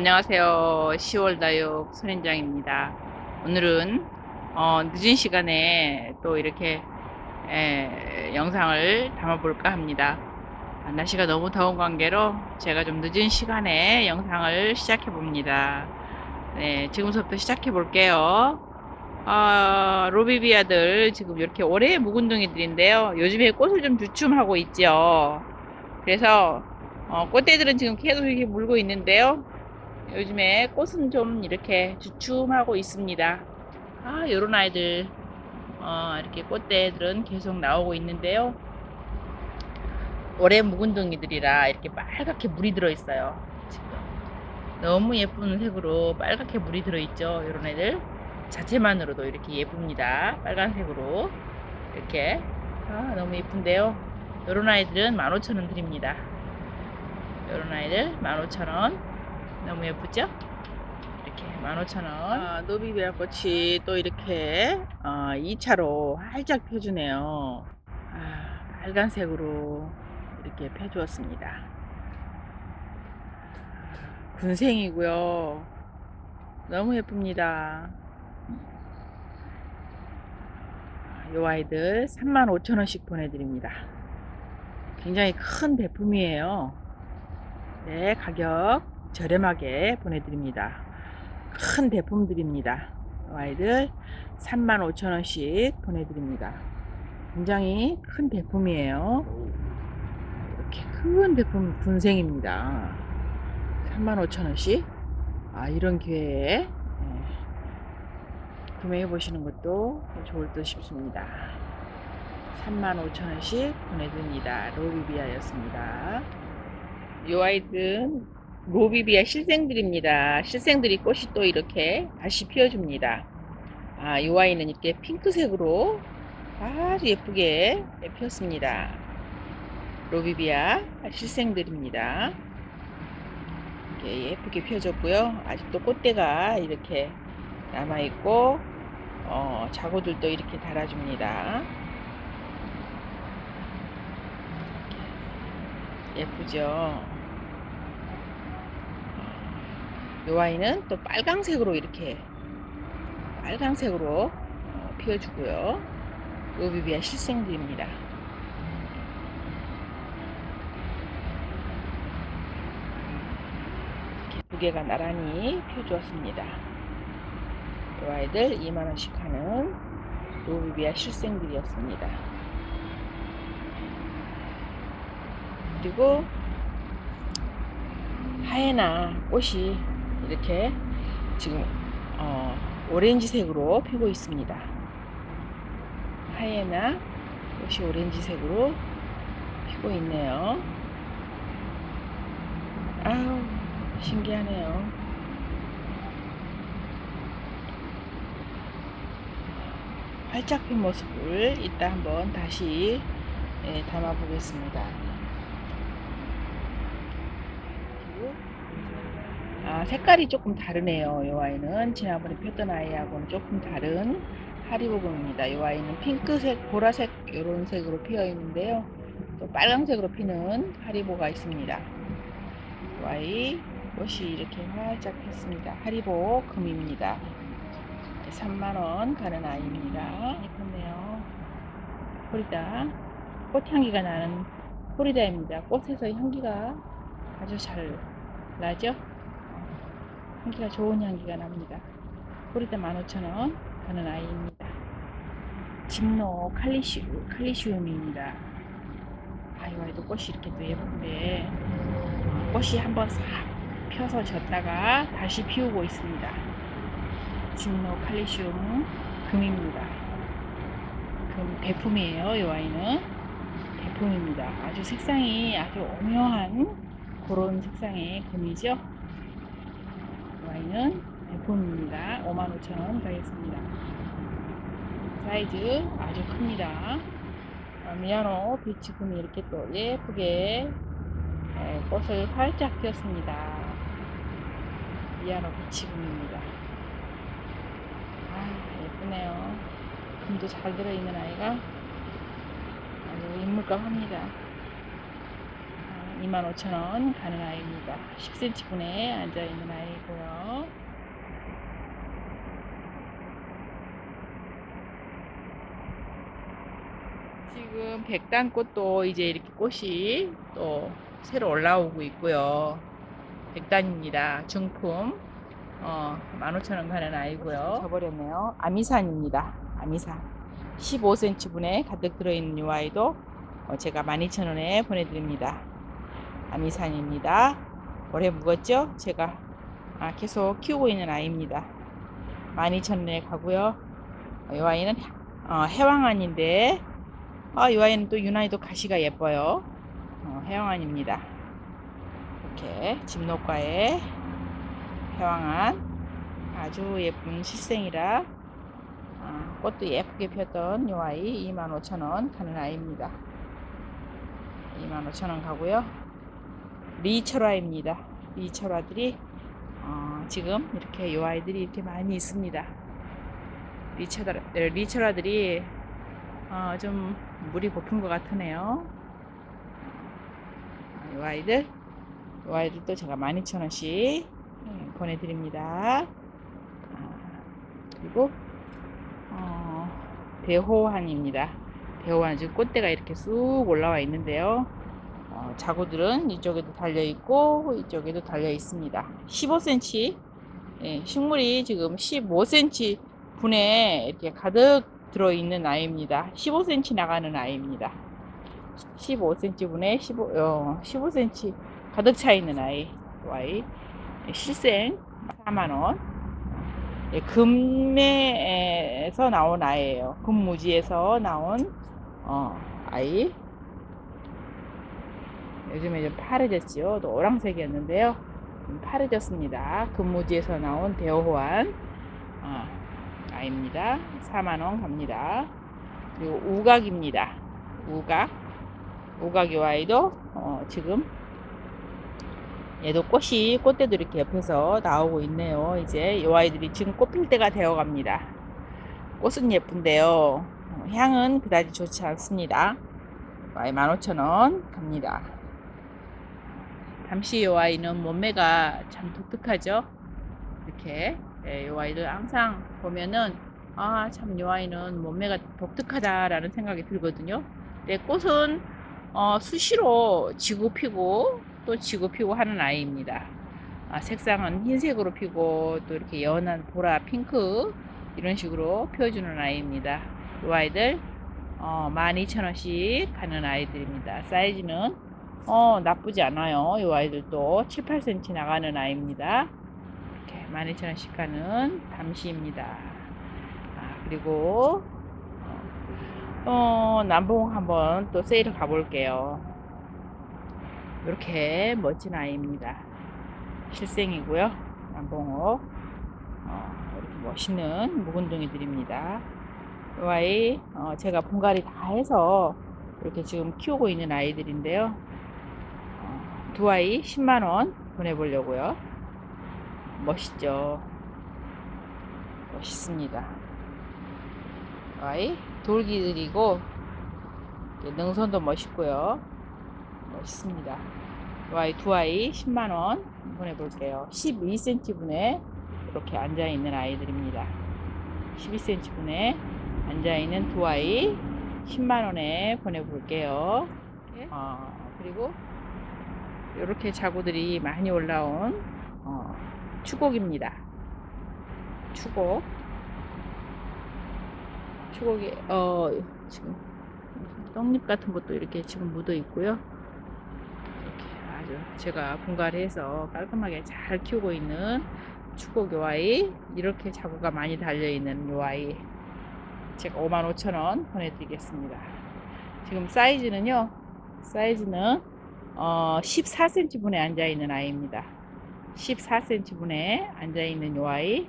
안녕하세요. 10월 다육 선인장입니다. 오늘은 어, 늦은 시간에 또 이렇게 에, 영상을 담아볼까 합니다. 아, 날씨가 너무 더운 관계로 제가 좀 늦은 시간에 영상을 시작해 봅니다. 네, 지금부터 시작해 볼게요. 아, 로비비아들 지금 이렇게 올해 묵은둥이들인데요. 요즘에 꽃을 좀 주춤하고 있죠. 그래서 어, 꽃대들은 지금 계속 이렇게 물고 있는데요. 요즘에 꽃은 좀 이렇게 주춤하고 있습니다. 아, 요런 아이들, 어, 이렇게 꽃대들은 계속 나오고 있는데요. 올해 묵은둥이들이라 이렇게 빨갛게 물이 들어있어요. 지금. 너무 예쁜 색으로 빨갛게 물이 들어있죠. 요런 애들. 자체만으로도 이렇게 예쁩니다. 빨간색으로. 이렇게. 아, 너무 예쁜데요. 요런 아이들은 15,000원 드립니다. 요런 아이들 15,000원. 너무 예쁘죠? 이렇게 15,000원. 아, 노비베아 꽃이 또 이렇게 어, 2차로 활짝 펴주네요. 아, 빨간색으로 이렇게 펴주었습니다. 군생이고요. 너무 예쁩니다. 요 아이들 35,000원씩 보내드립니다. 굉장히 큰 배품이에요. 네, 가격 저렴하게 보내드립니다. 큰 배품들입니다. 요 아이들 35,000원씩 보내드립니다. 굉장히 큰 배품이에요. 이렇게 큰 배품 군생입니다. 35,000원씩. 아, 이런 기회에 네, 구매해 보시는 것도 좋을 듯 싶습니다. 35,000원씩 보내드립니다. 로비비아였습니다. 요 아이들은 로비비아 실생들입니다. 실생들이 꽃이 또 이렇게 다시 피어줍니다. 아, 요 아이는 이렇게 핑크색으로 아주 예쁘게 피었습니다. 로비비아 실생들입니다. 이렇게 예쁘게 피어졌고요. 아직도 꽃대가 이렇게 남아있고 어, 자고들도 이렇게 달아줍니다. 예쁘죠? 이 아이는 또 빨강색으로 이렇게 빨강색으로 어, 피워주고요. 로비비아 실생들입니다. 두 개가 나란히 펴주었습니다. 이 아이들 2만원씩 하는 로비비아 실생들이었습니다. 그리고 하얘나 꽃이 이렇게 지금 어, 오렌지색으로 피고 있습니다. 하얘나 꽃이 오렌지색으로 피고 있네요. 아우 신기하네요. 활짝 핀 모습을 이따 한번 다시 예, 담아 보겠습니다. 아, 색깔이 조금 다르네요. 이 아이는 지난번에 폈던 아이하고는 조금 다른 하리보금입니다. 이 아이는 핑크색, 보라색 이런 색으로 피어 있는데요. 또 빨강색으로 피는 하리보가 있습니다. 이 아이 꽃이 이렇게 활짝 폈습니다. 하리보 금입니다. 3만원 가는 아이입니다. 예쁘네요. 호리다. 꽃향기가 나는 호리다입니다. 꽃에서 향기가 아주 잘 나죠? 향기가 좋은 향기가 납니다. 호리다 15,000원 하는 아이입니다. 집노 칼리슈, 칼리슈움입니다. 아이고, 아이도 꽃이 이렇게 또 예쁜데, 꽃이 한번 싹 펴서 졌다가 다시 피우고 있습니다. 진노 칼리슘 금입니다. 금 대품이에요. 이 아이는 대품입니다. 아주 색상이 아주 오묘한 그런 색상의 금이죠. 이 아이는 대품입니다. 55,000원 가겠습니다. 사이즈 아주 큽니다. 아, 미아노 비치금이 이렇게 또 예쁘게 네, 꽃을 활짝 피웠습니다. 미아노 비치금입니다. 아, 예쁘네요. 금도 잘 들어있는 아이가 아주 인물감 합니다. 아, 25,000원 가는 아이입니다. 10cm 분에 앉아있는 아이고요. 지금 백단꽃도 이제 이렇게 꽃이 또 새로 올라오고 있고요. 백단입니다. 중품. 어, 15,000원 가는 아이고요. 저버렸네요. 아미산입니다. 아미산. 15cm 분에 가득 들어있는 이 아이도 어, 제가 12,000원에 보내드립니다. 아미산입니다. 오래 묵었죠? 제가 아, 계속 키우고 있는 아이입니다. 12,000원에 가고요. 어, 이 아이는 어, 해왕안인데 아, 이 아이는 또 유난히도 가시가 예뻐요. 어, 해왕안입니다. 이렇게 집록과의 해왕안 아주 예쁜 실생이라 아, 꽃도 예쁘게 폈던 이 아이 25,000원 가는 아이입니다. 25,000원 가고요. 리철화입니다. 리철화들이 어, 지금 이렇게 이 아이들이 이렇게 많이 있습니다. 리철화, 리철화들이 어, 좀 물이 고픈 것 같으네요. 아, 이 아이들, 이 아이들도 제가 12,000원씩 보내드립니다. 아, 그리고 어, 대호환입니다. 대호환 지금 꽃대가 이렇게 쑥 올라와 있는데요. 어, 자구들은 이쪽에도 달려 있고 이쪽에도 달려 있습니다. 15cm 예, 식물이 지금 15cm 분에 이렇게 가득 들어 있는 아이입니다. 15cm 나가는 아이입니다. 15cm 분에 15, 어, 15cm 가득 차 있는 아이. 이 아이. 예, 실생 4만원. 예, 금매에서 나온 아이예요. 금무지에서 나온 어, 아이. 요즘에 좀 파래졌지요. 노란색이었는데요. 좀 파래졌습니다. 금무지에서 나온 대호환 어, 아입니다. 4만원 갑니다. 그리고 우각입니다. 우각. 우각 요 아이도 어, 지금 얘도 꽃이 꽃대도 이렇게 옆에서 나오고 있네요. 이제 요 아이들이 지금 꽃필 때가 되어 갑니다. 꽃은 예쁜데요. 어, 향은 그다지 좋지 않습니다. 아이 15,000원 갑니다. 잠시 요 아이는 몸매가 참 독특하죠. 이렇게 예, 요 아이들 항상 보면은 아 참 요 아이는 몸매가 독특하다라는 생각이 들거든요. 근데 꽃은 어, 수시로 지고 피고 또 지고 피고 하는 아이입니다. 아, 색상은 흰색으로 피고 또 이렇게 연한 보라 핑크 이런 식으로 피워주는 아이입니다. 이 아이들 어, 12,000원씩 가는 아이들입니다. 사이즈는 어, 나쁘지 않아요. 이 아이들도 7, 8cm 나가는 아이입니다. 이렇게 12,000원씩 가는 담시입니다. 아, 그리고 어, 남봉 한번 또 세일을 가볼게요. 이렇게 멋진 아이입니다. 실생이고요. 남봉호. 어, 이렇게 멋있는 묵은둥이들입니다. 이 아이 어, 제가 분갈이 다 해서 이렇게 지금 키우고 있는 아이들인데요. 어, 두 아이 10만원 보내보려고요. 멋있죠. 멋있습니다. 이 아이 돌기들이고 능선도 멋있고요. 멋있습니다. 이 아이 두 아이 10만원 보내볼게요. 12cm 분에 이렇게 앉아있는 아이들입니다. 12cm 분에 앉아있는 두 아이 10만원에 보내볼게요. 어, 그리고 이렇게 자구들이 많이 올라온 어, 추곡입니다. 추곡. 추곡이 어 지금 떡잎 같은 것도 이렇게 지금 묻어 있고요. 이렇게 아주 제가 분갈이 해서 깔끔하게 잘 키우고 있는 추곡 요아이 이렇게 자구가 많이 달려 있는 요아이 제가 55,000원 보내드리겠습니다. 지금 사이즈는요. 사이즈는 어 14cm 분에 앉아 있는 아이입니다. 14cm 분에 앉아 있는 요 아이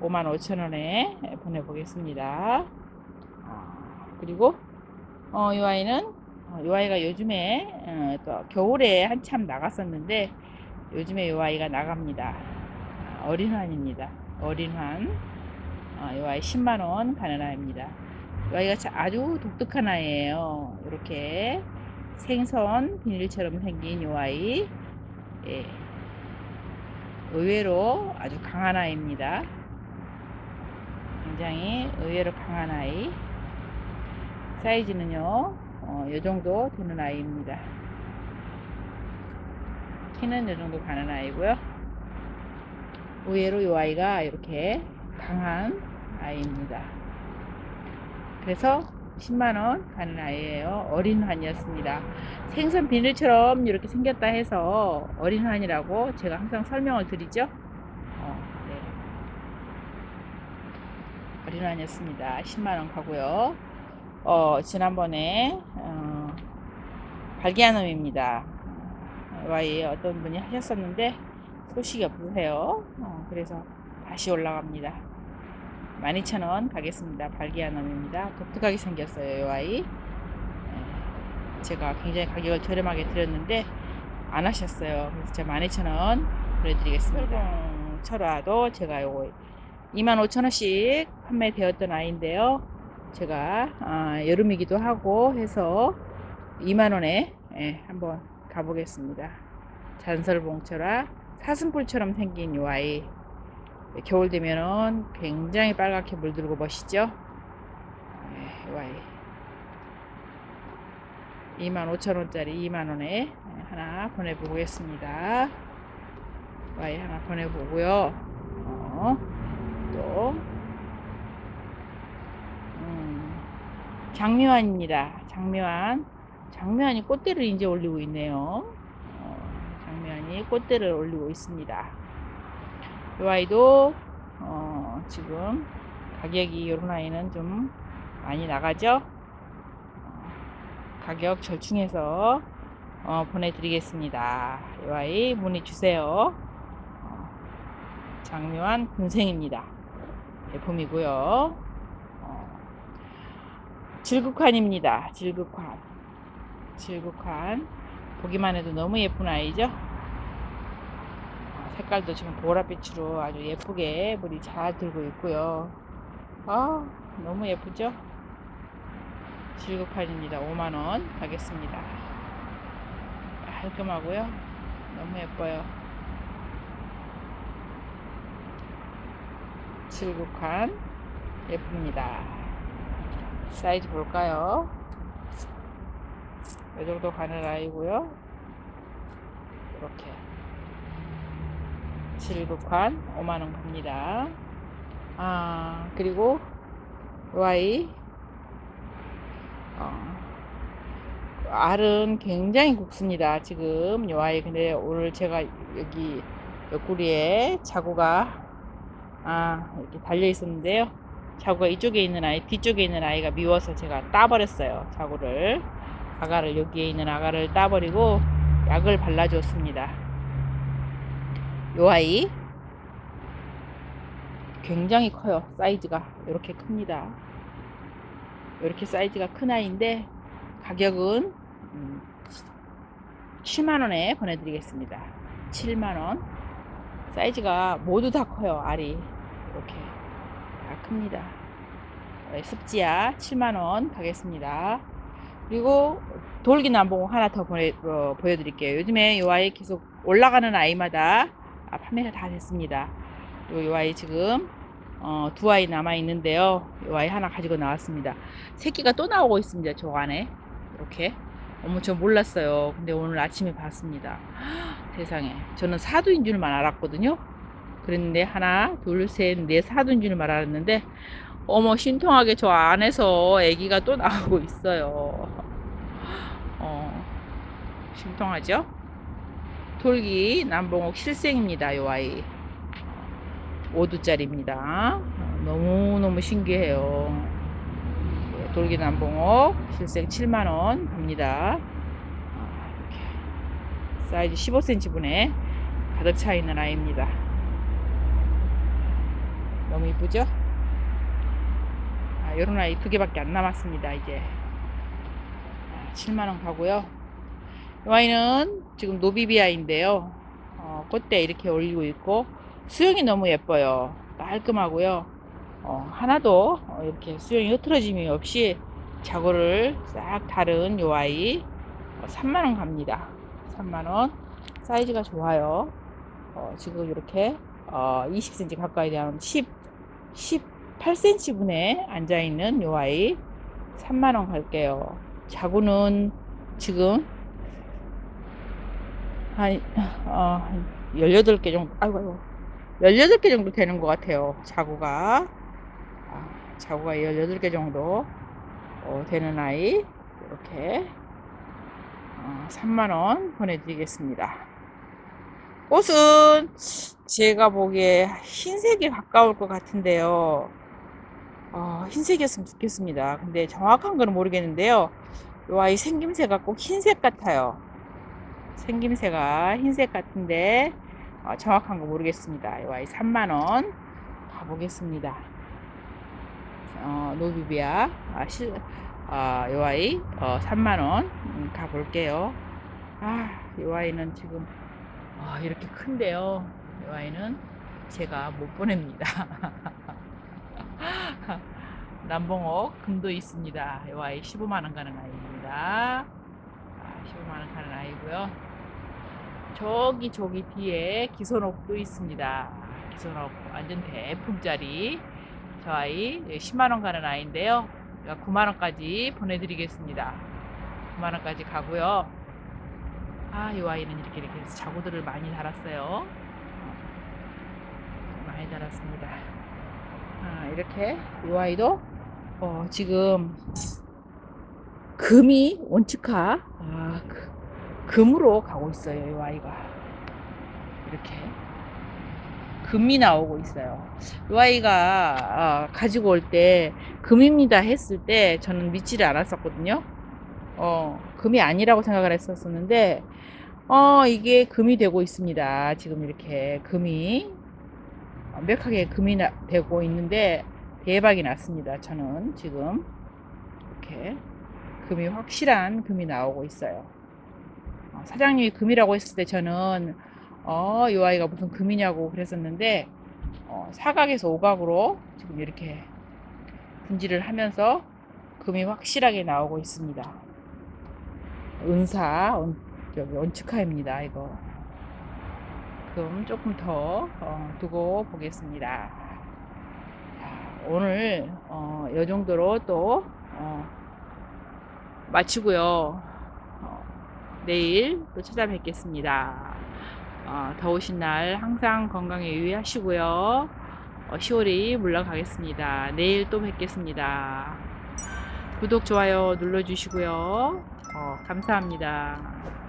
55,000원에 보내보겠습니다. 그리고 어, 이 아이는 어, 이 아이가 요즘에 어, 또 겨울에 한참 나갔었는데 요즘에 이 아이가 나갑니다. 아, 어린환입니다. 어린환. 어, 이 아이 10만원 가는 아이입니다. 이 아이가 아주 독특한 아이예요. 이렇게 생선 비닐처럼 생긴 요 아이. 예. 의외로 아주 강한 아이입니다. 굉장히 의외로 강한 아이. 사이즈는요, 어, 요 정도 되는 아이입니다. 키는 요 정도 가는 아이고요. 의외로 이 아이가 이렇게 강한 아이입니다. 그래서 10만원 가는 아이예요. 어린 환이었습니다. 생선 비늘처럼 이렇게 생겼다 해서 어린 환이라고 제가 항상 설명을 드리죠. 어, 네. 어린 환이었습니다. 10만원 가고요. 어, 지난번에 어, 발기한놈입니다. 와이 어떤 분이 하셨었는데 소식이 없으세요. 어, 그래서 다시 올라갑니다. 12,000원 가겠습니다. 발기한놈입니다. 독특하게 생겼어요. 이 아이. 예, 제가 굉장히 가격을 저렴하게 드렸는데 안 하셨어요. 그래서 제가 12,000원 보내드리겠습니다. 철화도 제가 요거 25,000원씩 판매되었던 아이인데요. 제가 아, 여름이기도 하고 해서 2만원에 예, 한번 가보겠습니다. 잔설봉철화 사슴뿔처럼 생긴 요 아이 겨울 되면은 굉장히 빨갛게 물들고 멋있죠? 네, 요 아이 25,000원짜리 2만원에 하나 보내보겠습니다. 와이 하나 보내보고요. 어, 또 음, 장미환입니다. 장미환 장미환이 꽃대를 이제 올리고 있네요. 어, 장미환이 꽃대를 올리고 있습니다. 이 아이도 어, 지금 가격이 이런 아이는 좀 많이 나가죠. 어, 가격 절충해서 어, 보내드리겠습니다. 이 아이 문의 주세요. 어, 장미환 군생입니다. 제품이고요. 어, 질국환입니다. 질국환. 질국환. 보기만 해도 너무 예쁜 아이죠. 색깔도 지금 보랏빛으로 아주 예쁘게 물이 잘 들고 있고요. 아, 너무 예쁘죠? 질국판입니다. 5만원 가겠습니다. 깔끔하고요. 너무 예뻐요. 질국판 예쁩니다. 사이즈 볼까요? 이 정도 가는 아이고요. 이렇게 질국환 5만원 갑니다. 아, 그리고 Y 어, 알은 굉장히 굵습니다. 지금 요 아이 근데 오늘 제가 여기 옆구리에 자구가 아 이렇게 달려 있었는데요. 자구가 이쪽에 있는 아이 뒤쪽에 있는 아이가 미워서 제가 따버렸어요. 자구를 아가를 여기에 있는 아가를 따버리고 약을 발라줬습니다. 요 아이 굉장히 커요. 사이즈가 이렇게 큽니다. 이렇게 사이즈가 큰 아이인데 가격은 7만원에 보내드리겠습니다. 7만원 사이즈가 모두 다 커요. 알이 이렇게 다 큽니다. 네, 습지야 7만원 가겠습니다. 그리고 돌기남봉 하나 더 보내, 어, 보여드릴게요. 요즘에 이 아이 계속 올라가는 아이마다 아, 판매가 다 됐습니다. 요, 요 아이 지금 어, 두 아이 남아 있는데요. 요 아이 하나 가지고 나왔습니다. 새끼가 또 나오고 있습니다. 저 안에 이렇게. 어머 저 몰랐어요. 근데 오늘 아침에 봤습니다. 세상에 저는 사두인 줄만 알았거든요. 그랬는데 하나, 둘, 셋, 넷 사두인 줄만 알았는데 어머 신통하게 저 안에서 아기가 또 나오고 있어요. 어, 신통하죠? 돌기 남봉옥 실생입니다. 요 아이 5두짜리입니다. 너무너무 신기해요. 네, 돌기 남봉옥 실생 7만원 갑니다. 아, 사이즈 15cm 분에 가득 차 있는 아이입니다. 너무 이쁘죠? 아, 요런 아이 두 개밖에 안 남았습니다. 이제 7만원 가고요. 이 아이는 지금 노비비아인데요. 어, 꽃대 이렇게 올리고 있고 수영이 너무 예뻐요. 깔끔하고요. 어, 하나도 이렇게 수영이 흐트러짐이 없이 자고를 싹 다른 요 아이 어, 3만원 갑니다. 3만원. 사이즈가 좋아요. 어, 지금 이렇게 어, 20cm 가까이 되는 10, 18cm 분에 앉아있는 요 아이 3만원 갈게요. 자구는 지금 한, 어, 한 18개 정도, 아이고, 아이고. 18개 정도 되는 것 같아요. 자구가. 아, 자구가 18개 정도 어, 되는 아이. 이렇게. 어, 3만원 보내드리겠습니다. 꽃은 제가 보기에 흰색이 가까울 것 같은데요. 어, 흰색이었으면 좋겠습니다. 근데 정확한 거는 모르겠는데요. 이 아이 생김새가 꼭 흰색 같아요. 생김새가 흰색 같은데 어, 정확한 거 모르겠습니다. 이 아이 3만원 가보겠습니다. 어, 노비비아 아, 실, 아, 요 아이 어, 3만원 음, 가볼게요. 아, 요 아이는 지금 아, 이렇게 큰데요. 이 아이는 제가 못 보냅니다. 남봉옥 금도 있습니다. 이 아이 15만원 가는 아이입니다. 아, 15만원 가는 아이고요. 저기 저기 뒤에 기선옥도 있습니다. 기선옥 완전 대품짜리 저 아이 10만원 가는 아이인데요. 9만원까지 보내드리겠습니다. 9만원까지 가고요. 아, 이 아이는 이렇게 이렇게 해서 자구들을 많이 달았어요. 어, 많이 달았습니다. 아, 이렇게 이 아이도 어, 지금 금이 원칙화 아, 그, 금으로 가고 있어요. 이 아이가 이렇게 금이 나오고 있어요. 이 아이가 어, 가지고 올 때 금입니다 했을 때 저는 믿지를 않았었거든요. 어, 금이 아니라고 생각을 했었었는데 어, 이게 금이 되고 있습니다. 지금 이렇게 금이 완벽하게 금이 나, 되고 있는데 대박이 났습니다. 저는 지금 이렇게 금이 확실한 금이 나오고 있어요. 어, 사장님이 금이라고 했을 때 저는 어, 이 아이가 무슨 금이냐고 그랬었는데 어, 사각에서 오각으로 지금 이렇게 분질을 하면서 금이 확실하게 나오고 있습니다. 은사, 은, 여기 원축하입니다. 이거 금 조금 더 어, 두고 보겠습니다. 자, 오늘 어, 이 정도로 또 어, 마치고요. 어, 내일 또 찾아뵙겠습니다. 어, 더우신 날 항상 건강에 유의하시고요. 어, 10월이 물러가겠습니다. 내일 또 뵙겠습니다. 구독, 좋아요 눌러주시고요. 어, 감사합니다.